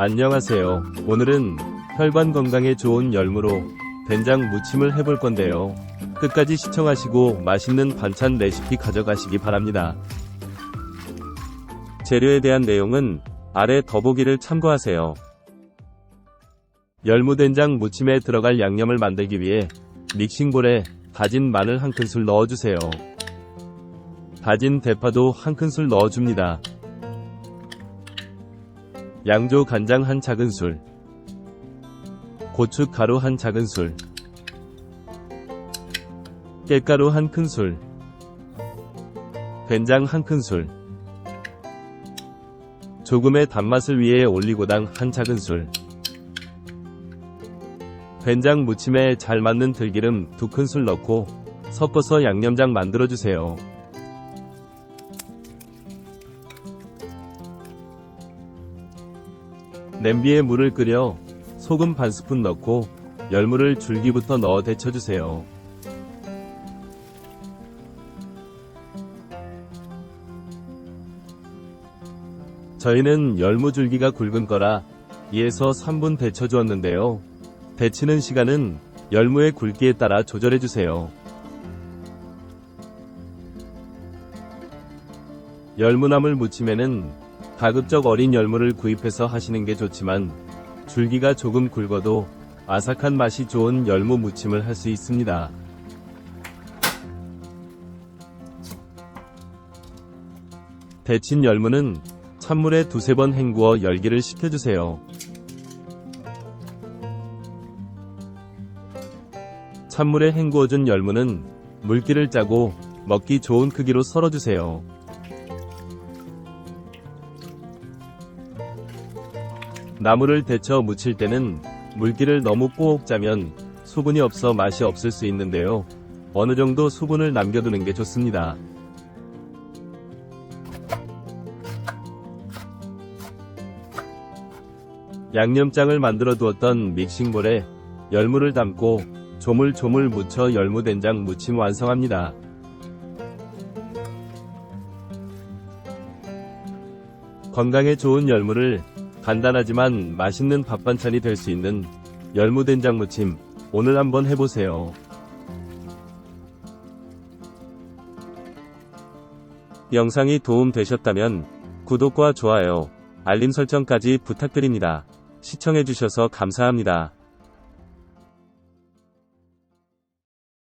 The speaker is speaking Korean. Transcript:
안녕하세요. 오늘은 혈관 건강에 좋은 열무로 된장 무침을 해볼 건데요. 끝까지 시청하시고 맛있는 반찬 레시피 가져가시기 바랍니다. 재료에 대한 내용은 아래 더보기를 참고하세요. 열무된장 무침에 들어갈 양념을 만들기 위해 믹싱볼에 다진 마늘 한 큰술 넣어주세요. 다진 대파도 한 큰술 넣어줍니다. 양조 간장 한 작은술, 고춧가루 한 작은술, 깻가루 한 큰술, 된장 한 큰술, 조금의 단맛을 위해 올리고당 한 작은술, 된장 무침에 잘 맞는 들기름 두 큰술 넣고 섞어서 양념장 만들어주세요. 냄비에 물을 끓여 소금 반 스푼 넣고 열무를 줄기부터 넣어 데쳐주세요. 저희는 열무 줄기가 굵은 거라 2에서 3분 데쳐 주었는데요. 데치는 시간은 열무의 굵기에 따라 조절해 주세요. 열무나물 무침에는 가급적 어린 열무를 구입해서 하시는 게 좋지만 줄기가 조금 굵어도 아삭한 맛이 좋은 열무 무침을 할 수 있습니다. 데친 열무는 찬물에 두세 번 헹구어 열기를 식혀주세요. 찬물에 헹구어준 열무는 물기를 짜고 먹기 좋은 크기로 썰어주세요. 나물을 데쳐 무칠 때는 물기를 너무 꼭 짜면 수분이 없어 맛이 없을 수 있는데요. 어느 정도 수분을 남겨두는 게 좋습니다. 양념장을 만들어 두었던 믹싱볼에 열무를 담고 조물조물 무쳐 열무된장 무침 완성합니다. 건강에 좋은 열무를 간단하지만 맛있는 밥 반찬이 될 수 있는 열무된장 무침 오늘 한번 해보세요. 영상이 도움 되셨다면 구독과 좋아요, 알림 설정까지 부탁드립니다. 시청해주셔서 감사합니다.